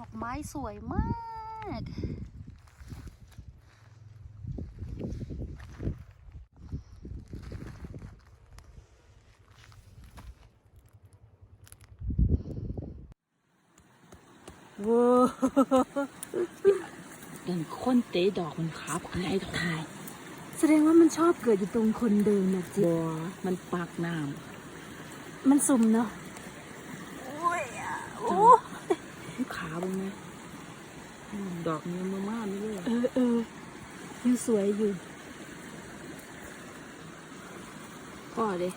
ดอกไม้สวยมากว้าวนั่นคนเตะดอกมันขาบอะไรดอกไม้แสดงว่ามันชอบเกิดอยู่ตรงคนเดินนะจิบัวมันปากน้มันสุ่มเนาะโอ้ยอะโอ้ำขา บ้างไหมอืมดอกนี้มาม่าไม่เลยเออเออยังสวยอยู่พ่อเด้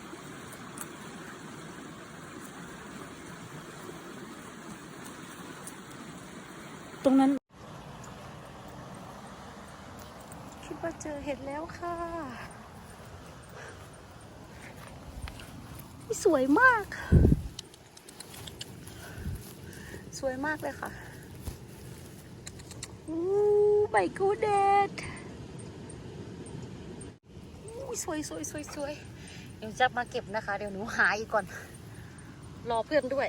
ตรงนั้น คิดว่าเจอเห็ดแล้วค่ะอุ๊ยสวยมากส วยมากเลยค่ะอู้ใบกูเดดอู้สวยสวยสวยสวยเดี๋ยวจะมาเก็บนะคะ เดี๋ยวหนูหาอีกก่อน รอเพื่อนด้วย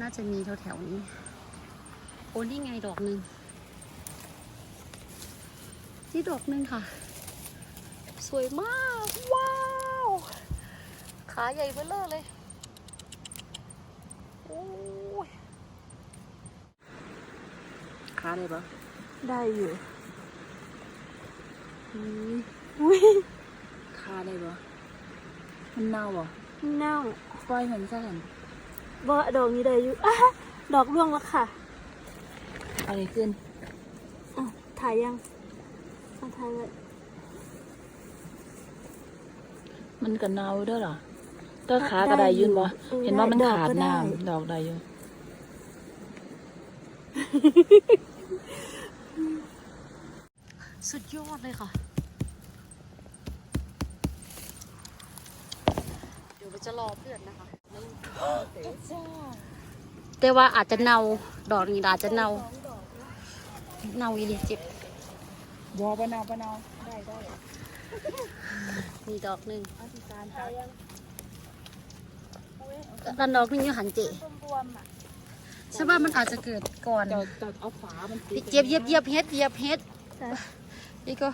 น่าจะมีแถวๆนี้ โอ้นี่ไงดอกหนึ่งนี่ดอกหนึ่งค่ะ สวยมาก ว้าว ขาใหญ่เบ้อเลอเลยโอ้ยขาได้ปะได้อยู่อืมอุ้ยขาได้ปะมันเน่าอะเน่าปล่อยมันซะหันบ่ดอกนี้ได้อยู่อะดอกร่วงแล้วค่ะเอะไรขึ้นอะถ่ายยังเอาถ่ายไว้มันก็เน่าเด้วยเหรอ ก็ขากระไดยืนบ่ออเห็นว่ามันได้ขาดก็ไน้ำดอกได้อยู่สุดยอดเลยค่ะ เดี๋ยวเราจะรอเพื่อนนะคะแต่ว่าอาจจะเนาดอกนี้อาจจะเนาเนาอีเลียเจ็บบัวปะเนาปะเนาได้ได้มีดอกหนึ่งเอาที่การไปแล้วดอกหนึงอยู่หันเจใช่ป่ะมันอาจจะเกิดก่อนจะจะเอาฝามันติดเจ็บเหยียบเหยียบเฮ็ดเหยียบเฮ็ดนี่ก็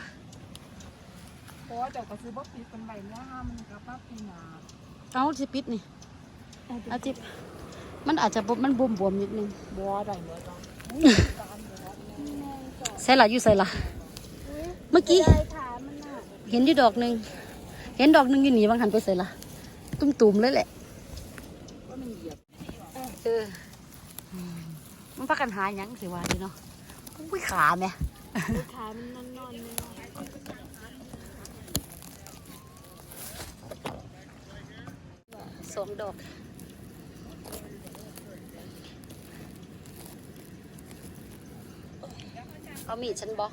เพราะว่าเจ้าก็ซื้อบ่ปิดเป็นใบเนี้ยห้ามมันกลับมาปีหนาเอาสิปิดนี่เอาจิบมันอาจจะบ่มันบวมบวมๆนิดนึงบัวได้เหมือนกันใส่ละอยู่ใส่ละเมื่อกี้เห็นอยู่ดอกหนึ่งเห็นดอกหนึ่งอยู่หนีบางหันไปใส่ละตุ้มๆเลยแหละ ว่ามันเหยียบ เออมันพักกันหาหยังสิว่าดีเนาะอุ้ยขาแม่ขามันนอนนอนสองดอกเอามีดฉันบอก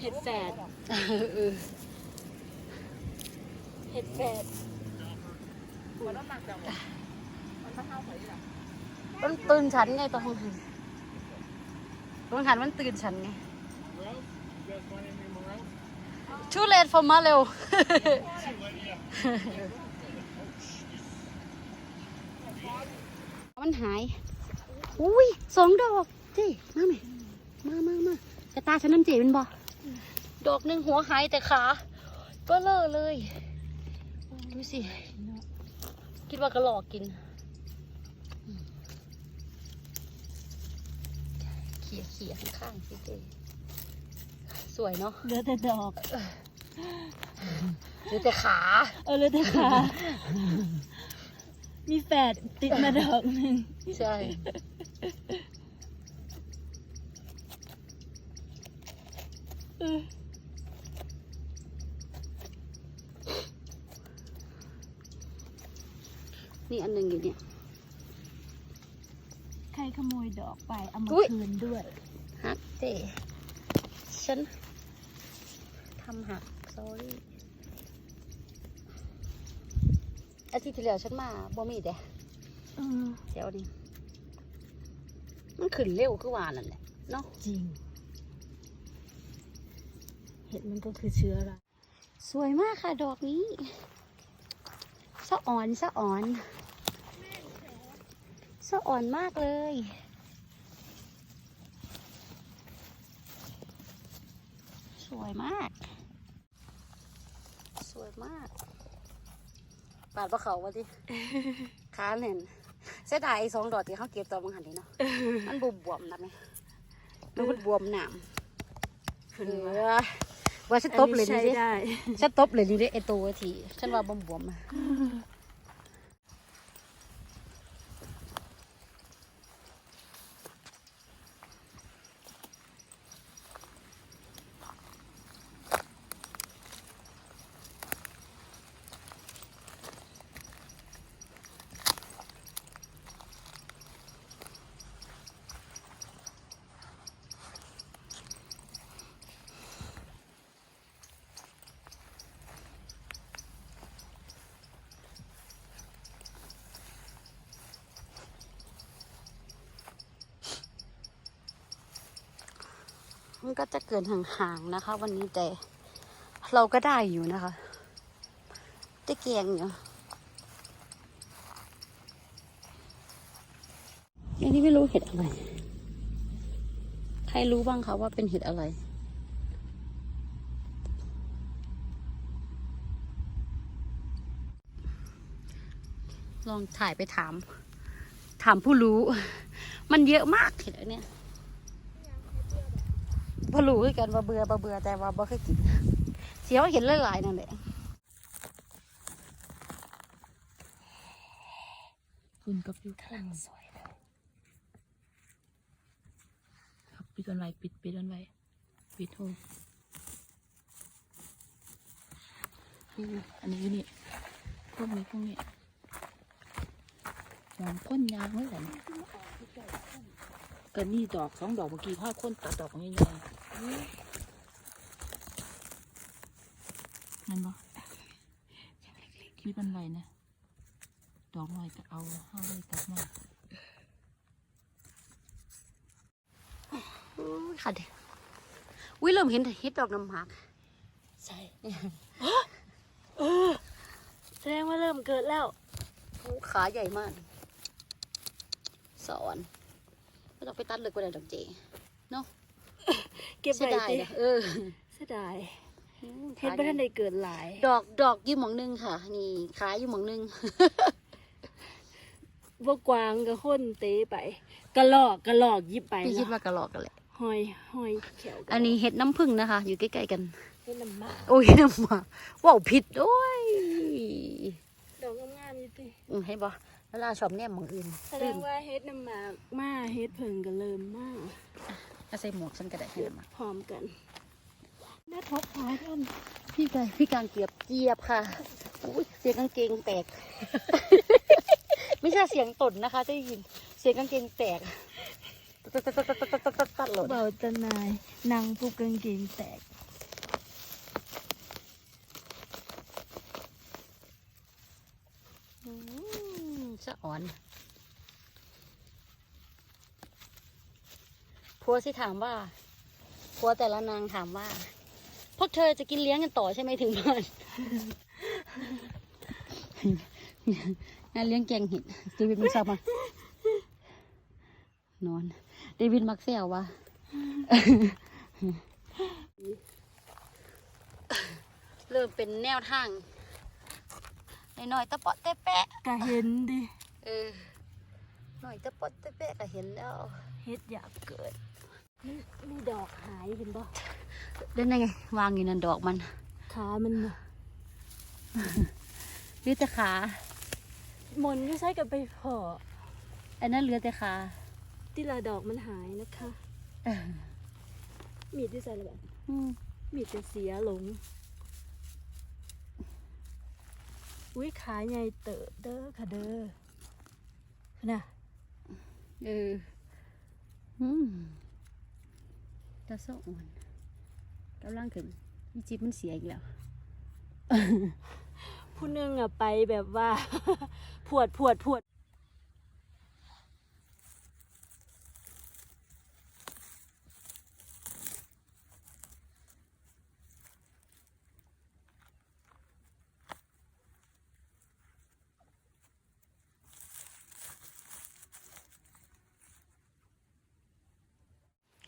เห็ดแฝด เออ เห็ดแฝด มัน ตื่นฉันไงตอนหันตอนหันมันตื่นฉันไง Too late for มาเร็ว มันหาย อุ้ยสองดอกเจ้มาไหมมามามากระตาฉันน้ำเจเป็นบอดอกหนึ่งหัวหายแต่ขาเบลอเลย ดูสิ คิดว่ากระหลอกกิน เขี่ยเขี่ยข้างๆสิเจ้สวยเนาะเหลือแต่ดอกหรือแต่ขา เออเหลือแต่ขา มีแฝดติดมาดอกหนึ่งใช่เออนี่อันหนึ่งอยู่เนี่ย ใครขโมยดอกไป เอามาอุ๊ยคืนด้วยฮัก เต้ฉันทำหัก sorry อาทิตย์ที่แล้วฉันมาบ่มีเด้เออเดี๋ยวนี้มันขึ้นเร็วคือว่านั่นแหละเนาะจริง เห็ดมันก็คือเชื้อราสวยมากค่ะดอกนี้สะอ่อนสะอ่อนสะอ่อนมากเลย วยมาก สวยมาก ปาดปะเขาวะดิค้านเห็นเสียดายไอ้สองดอกที่เขาเก็บตอนมังหันนี่เนาะ มันบวมบวมๆนะไหมมันบวมบวมๆหนามเออว่าฉันตบเลยนี่ดิได้ฉันตบเลยนี่ดิไอตัวทีฉันว่าบวมบวมๆอะ มันก็จะเกินห่างๆนะคะ วันนี้แต่เราก็ได้อยู่นะคะได้แกงอยู่อันนี้ไม่รู้เห็ดอะไร ใครรู้บ้างคะว่าเป็นเห็ดอะไร ลองถ่ายไปถาม ถามผู้รู้ มันเยอะมากเห็ดอันเนี้ย พอรู้คือกันว่าเบื่อบ่เบื่อแต่ว่าบ่เคยกินเสียวาเห็นหลายๆนั่นแหละคุณกับพี่ข้างสวยเลยครับปิดกันไว้ปิดปิดกันไว้ปิดโทษอืออันนี้อยู่นี่พวกนี้พวกนี้หอมก้นยางเลยแหละก็นี่ดอกสองดอกเมื่อกี้พ่อค้นตัดดอกง่ายๆ นั่นบ่คิดมันไวนะ ดอกหน่อยก็เอาห้าเลยกลับมาอุ้ยค่ะเด็กอุ้ยเริ่มเห็นเห็ดดอกน้ำหมากใช่แสดงว่าเริ่มเกิดแล้วขาใหญ่มาก สอนไม่ต้องไปตัดเลยก็ได้ดอกเจเนาะ ก็บเสียไว้ดายตินะเออ เสียดายอืมเฮ็ดขาบ่ใหญ่ทันได้เกิดหลาย ดอกดอกอยู่หมองหนึงค่ะ นี่ขายอยู่หมองหนึงบ่กวางก็คนเตะไป กระลอกกระลอกหยิบไปพี่คิดนะว่ากระหลอกกันแหละ หอยหอยเขียวกระลกอันนี้เห็ดน้ำผึ้งนะคะ อยู่ใกล้ๆกันเฮ็ดน้ำหมากโอ้ยน้ำหมากว้าวผิดโอ้ยดอกงามๆอยู่ติอืมให้บ่แล้วลาชอบแนมหมองอื่นแสดงว่าเฮ็ดน้ำหมากมาเฮ็ดเพิ่งก็เริ่มมาก็ ใส่หมวกฉันก็ได้ให้น้ำหมากพร้อมกันน่าทบขาท่านพี่กายพี่กางเกียบเกียบค่ะอุ้ยเสียงกางเกงแตก ไม่ใช่เสียงตดนะคะได้ยิน เสียงกางเกงแตกตัดตัดตัดตัดตัดตัดตัดหล่นเบาตะนายนางผู้กางเกงแตกอืมสะอ่อน ผัวสิถามว่าผัวแต่ละนางถามว่า พวกเธอจะกินเลี้ยงกันต่อใช่ไหมถึงบ้านงานเลี้ยงแกงเห็ดเดวิดมันทราบมานอนเดวิดมักเซลวะเริ่มเป็นแนวทางหน่อยๆตะเปาะตะแปะก็เห็นดิเออหน่อยตะเปาะตะแปะก็เห็นแล้วเฮ็ดอยากเกิด นี่นี่ดอกหายเห็นบ่เล่นได้ไง วางอยู่นั่นดอกมัน ขามันน่ะเหลือแต่ขามนก็ใช้กับไปพออันนั้นเหลือแต่ขาที่ละดอกมันหายนะคะ เออมีดที่ใส่ระแบบอืมมีดจะเสียหลง อุ้ยขาใหญ่เติบเด้อค่ะเด้อน่ะ เอออืม ตาโซ่อ่อนกำลังขึ้นอีจิบมันเสียอีกแล้ว ผู้หนึงอะไปแบบว่าผวดผวดผวด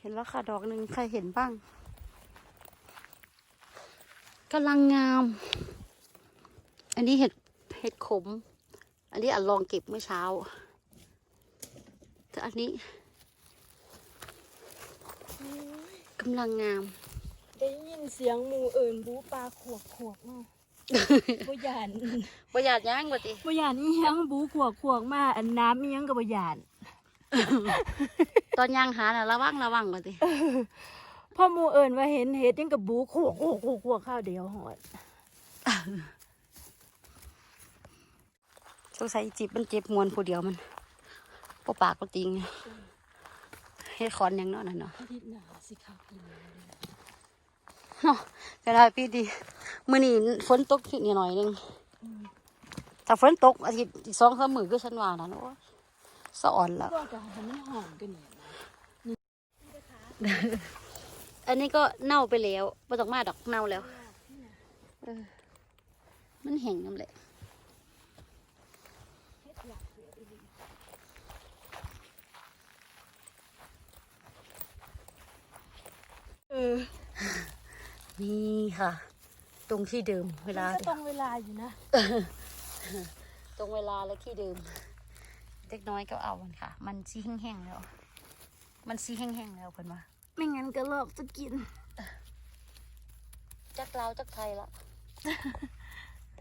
ห็นแล้วค่ะดอกหนึ่งใครเห็นบ้างกำลังงาม อันนี้เห็ดเห็ดขม อันนี้อันลองเก็บเมื่อเช้าแต่อันนี้กำลังงาม ได้ยินเสียงหมูเอิญบูปลาขวกขวกๆมาบ่ยานประหยัดย่างกว่าติบ่ยานอีหยังบูขวกขวกๆมาอันน้ำอีหยังก็บ่ยาน ตอนย่างหาน่ะระวังระวังกว่าติพ่อหมูเอิญว่าเห็นเห็ดยังกับบูขวกขวกขวกขวกข้าวเดียวหอดสงสัยจิบมันเจ็บมวนผู้เดียวมันปปากก็ติงเฮ็ดคอนอย่างเนั้นน่ะเนาะอาทิตย์หน้าสิครับพี่น้องเนาะก็ได้พี่ดีมื้อนี้ฝนตกนิดหน่อยหนึงถ้าฝนตกอาทิตย์อีกสองสามมื้อก็ฉันว่านะโอ้ย สะอ่อนละก็จะให้มันหอมกันเนี่ยอันนี้ก็เน่าไปแล้วบ่ต้องมาดอกเน่าแล้วเออมันแห้งน้ำแหละเออ นี่ค่ะ ตรงที่เดิมเวลาก็ต้องเวลาอยู่นะ ตรงเวลาและที่เดิม เด็กน้อยก็เอามันค่ะ มันซีแห้งๆแล้ว มันซีแห้งๆแล้วเพิ่นว่าไม่งั้นก็ลอกจะกิน จักลาวจักไทยละ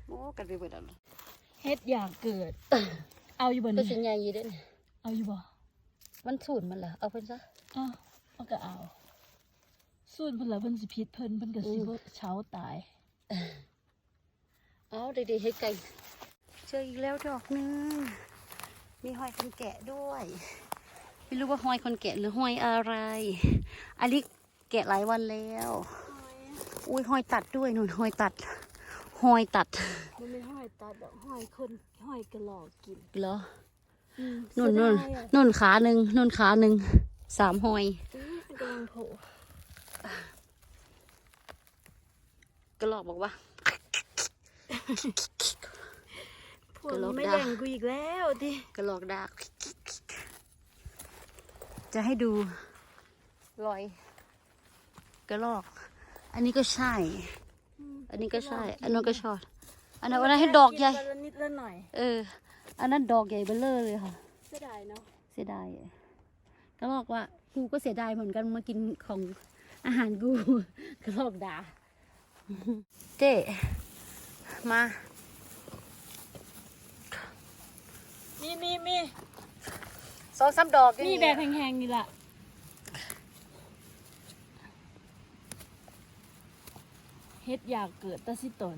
โอ้กันไปเบิดแล้วเฮ็ดอยากเกิด เอาอยู่บนก็นี้สิใหญ่อยู่เด้นเอาอยู่บ่มันสูนมันล่ะเอาเพิ่นซะ อ้าวเอาก็เอาส่วนเพิ่นละเพิ่นสิพิษเพิ่นเพิ่นก็สิอืมบ่เช้าตาย เอาเด็กๆให้ไก่เจออีกแล้วดอกหนึง มีหอยคนแกะด้วย ไม่รู้ว่าหอยคนแกะหรือหอยอะไรอันนี้แกะหลายวันแล้ว อุ้ยหอยตัดด้วยนุ่นหอยตัดหอยตัด มันไม่ห้อยตาดอกห้อยคนห้อยกระหลอกกินเหรออืมนุ่นนุ่นเสียดายอะนุ่นขาหนึ่งนุ่นขาหนึ่งสามหอยอื้อมันกำลังโผล่กระลอกบอกว่า พวกกระหลอนี้กไม่ดาแบ่งกูอีกแล้วดิกระลอกดาก จะให้ดูรอยกระลอก อันนี้ก็ใช่ อันนี้ก็ใช่ อันนั้นก็ชอด อันนั้นอันนั้นให้ดอกใหญ่นละนิดละหน่อย เออ อันนั้นดอกใหญ่เบ้อเลอเลยค่ะ เสียดายเนาะ เสียดายอะก็บอกว่ากูก็เสียดายเหมือนกันมากินของอาหารกูก็ลอกด่าเจ๊มา มีมีมีสองสามดอกอยู่มีนี่แบบแห้งๆนี่ล่ะเฮ็ดอยากเกิดแตะสิตน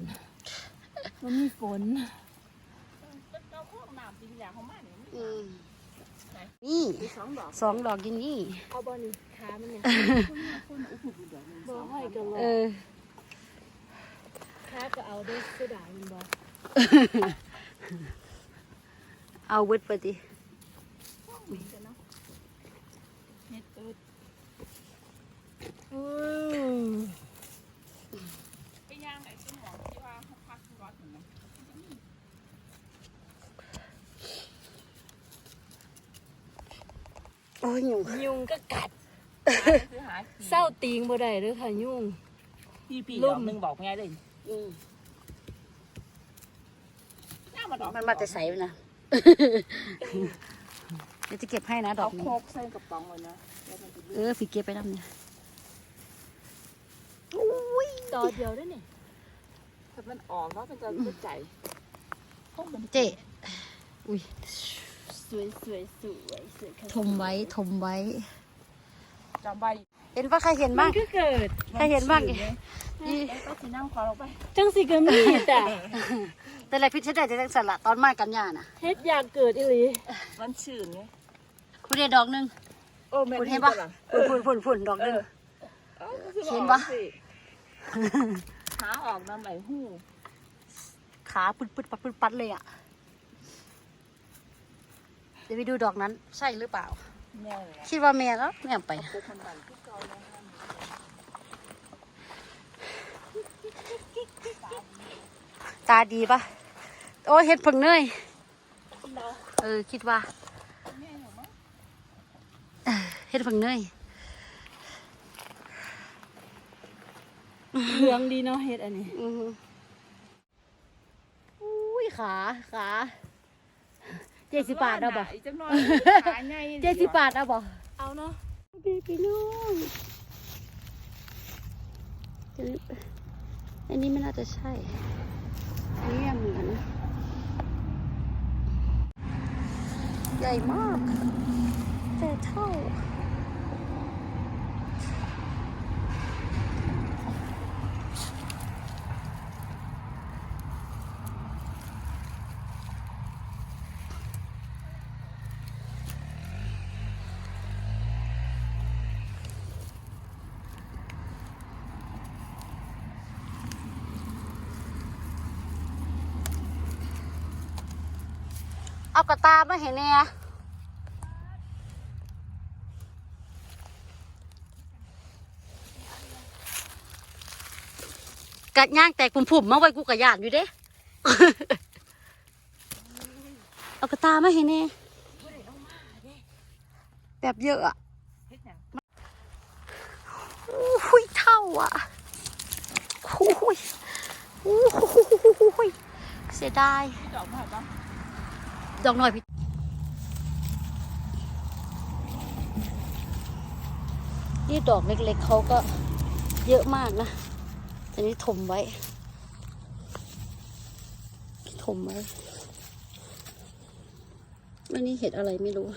มันมีฝน เราพวกน้ำปีที่แล้วเขามาเนี่ยอืมนี่มีสองดอกสองดอกอยู่นี่ เอาบอนี่ขามันเนี่ยคนอุ้มดอกหนึ่งบ่ห้อยกระหลอเอกอ ขาก็เอาได้เสียดายมันบ่ เอาเวิดไปดิเฮ็ดเอิดอืมไปย่างไอ้ต้นหอมที่ว่าเขาพักที่วัดเห็นไหมโอ้ยยุงยุงก็กัดคือหาเศร้าตีงบ่ได้เด้อค่ะยุงพี่ปีลุ่ดมอกหนึ่งบอกไงเลยอืมน้ามาดอกมันมาแต่ใสมันนะ เดี๋ยวจะเก็บให้นะดอเอากนี้โคกใส่กระป๋องเลยนะแล้วมันจะเออฝีเก็บไปดำเนี่ยต่อเดียวได้นี่ถ้ามันออกแล้วมันจะเข้าใจพวกมันเจ๊อุ้ยสวยสวยสวยสวยค่ะทมไว้ทมไว้จำไว้ เห็นปะใครเห็นบ้างมันก็เกิดใครเห็นบ้างนี่นี่ก็สีน้ำขอลงไปจังสิก็มีแต่แต่ละพิษใช้ได้จะตั้งสละตอนมากันยาน่ะเฮ็ดอยากเกิดอีหลีมันชื่นไงคุณเดดอกหนึ่งโอ้แม่คุณเห็นปะฝุ่นฝุ่นฝุ่นฝุ่นดอกหนึ่งเห็นปะ ขาออกน้ำไหลหู้ขาปุดปุดปัดปุดปัดเลยอะเดี๋ยวไปดูดอกนั้น ใช่หรือเปล่าแม่เลย คิดว่าแม่แล้วแม่ไปตาดีปะโอ้เห็ดผึ่งเนยเออคิดว่าเห็ดผึ่งเนยเหลืองดีเนาะเห็ดอันนี้อุ้ยขาขา เจ็ดสิบบาทเอาบ่จังน้อยขาใหญ่เจ็ดสิบบาทเอาบ่เอาเนาะพี่พี่น้องอันนี้ไม่น่าจะใช่ อันนี้ยังเหมือนใหญ่มากแต่เท่า กระตามาเห็นเนี่ยกัดย่างแตกผุ่มๆมาไว้กูกระยานอยู่เด้ เอากระตามาเห็นเนี่ยแบบเยอะอะอุ้ยเท่าอะอุ้ยอุ้ยเสียดาย ดอกมาปะดอกหน่อยพี่นี่ดอกเล็กๆเขาก็เยอะมากนะแต่นี้ถมไว้ ถมไว้อันนี้เห็ดอะไรไม่รู้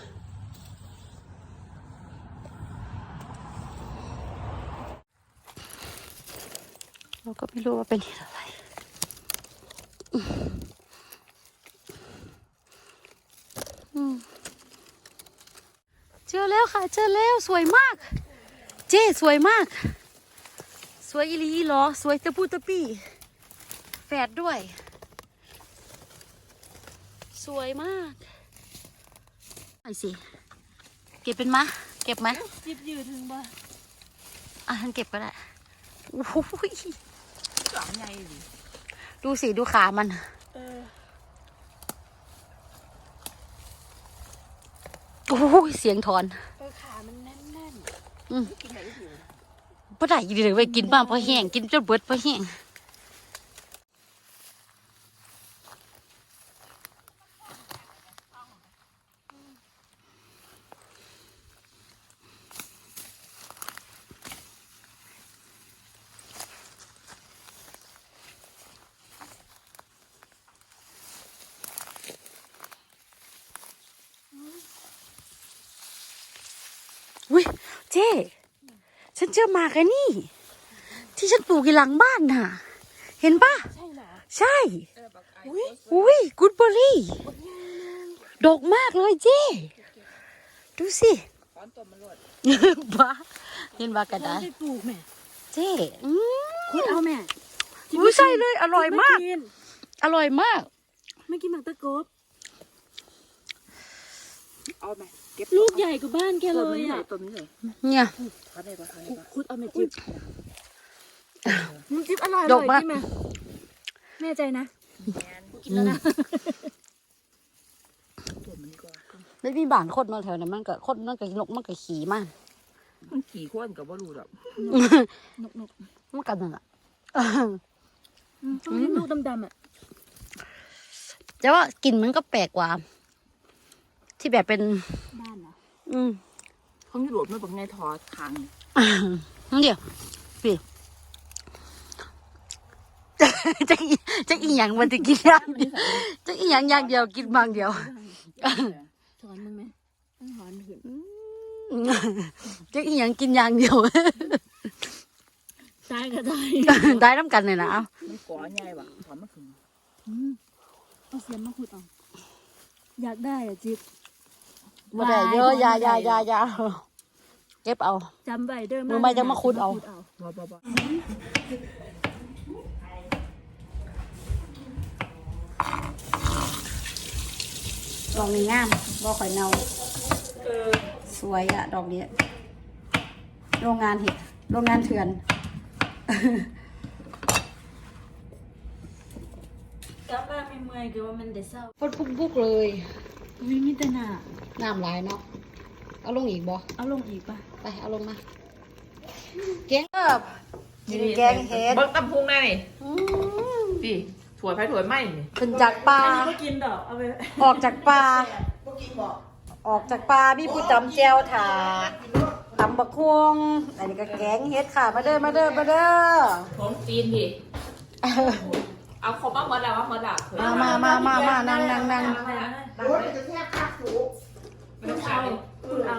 เราก็ไม่รู้ว่าเป็นเห็ดอะไร จอแล้วค่ะ เจอแล้วสวยมาก เจ๊สวยมาก สวยอีหลีอีหรอ สวยตะปูตะปี้แฝดด้วย สวยมากไอสิ เก็บเป็นมะ เก็บไหมจิบยืดถึงบ่อะฉันเก็บก็ได้โอ้โหดอกใหญ่ดิดูสิ ดูขามัน เออ โอ้โหเสียงถอนเออขามันแน่นกินไหนอยู่พอได้ยินเลยไปกินบ้างพอแห้งกินจนเบิดพอแห้ง อุ้ย เจ๊ฉันเจอหมากไอ้นี่ ที่ฉันปลูกอยู่หลังบ้านน่ะ เห็นปะๆใช่เหรอใช่เออบักไอ้อุ้ยอุ้ยกูดเบอร์รี่ดกมากเลยเจ๊ดูสิถอนต้นมันรวดบ้าเห็นบ้ากระได้ดาษได้ปลูกแม่เจ๊อืมคุณเอาแม่อุ้ยใช่เลยอร่อยมากกินอร่อยมาก ไม่กินหมากตะโกบเอาไหม เก็บลูกใหญ่กว่าบ้านแกเลยอะต้นนี้เลยเนี่ยถอนได้ปะถอนได้ปะคุดเอาแม่จิบน้ำจิ๊บอร่อยดอกร่อยมากใช่ไหมแน่ใจนะแมนกินแล้วนะต้นมันดีกว่าไม่มีบ้านคนมาแถวนั้นมันก็คนมันก็นกมันก็ขี่มากมันขี่ข้นกับว่ารู้ดอกนกนกมันกันนั่นแหละอืมต้องเห็นลูกดำๆอะแต่ว่ากลิ่นมันก็แปลกกว่า ที่แบบเป็นบ้านเหรออืมเขาไม่หลุดไม่บอกไงถอดคางนั่นเดียวพี่จะอีจะอีหยังมันจะกินอย่างเดียวจะอีหยังอย่างเดียวกินบางเดียวถอนมึงไหมต้องถอนขึ้นจะอีหยังกินอย่างเดียวตายก็ตายได้น้ำกันเลยนะเอามันก่อใหญ่ปะถอนมาถึงอืมเอาเสียมมาขุดเอาอยากได้อะจิ๊บ บ่ได้เยอะอยาอยาอยาอยาเก็บเอาจำไว้เด้อมือไม้จะมาขุดเอาบ่บ่บ่ดอกนี้งามบ่ข่อยเนาสวยอะดอกนี้โรงงานเห็ดโรงงานเถื่อนกลับบ้านไม่เมื่อยคือว่ามันเดเศร้าพดพุกๆเลยวิมีแต่หนา น้ำลายเนาะ เอาลงอีกบ่เอาลงอีกป่ะไปเอาลงมาเก่งเอบกินแกงเห็ดเบิ้งตำพุงได้นี่อืมพี่ถวยไผ่ถวยไหมนี่ขึ้นจากป่าอันนี้ก็กินดอกเอาไปออกจากป่าออกจากป่ามีผู้ตำแจวถาตำบักควงอันนี้ก็แกงเห็ดค่ะ มาเด้อมาเด้อมาเด้อผมจีนพี่เอาครบมาหมดแล้วว่าหมดแล้วมามามามามานั่งนั่งนั่งเอาไปเอาไปรถจะแทบคักสู ไม่ต้องขายเลยคุณเอา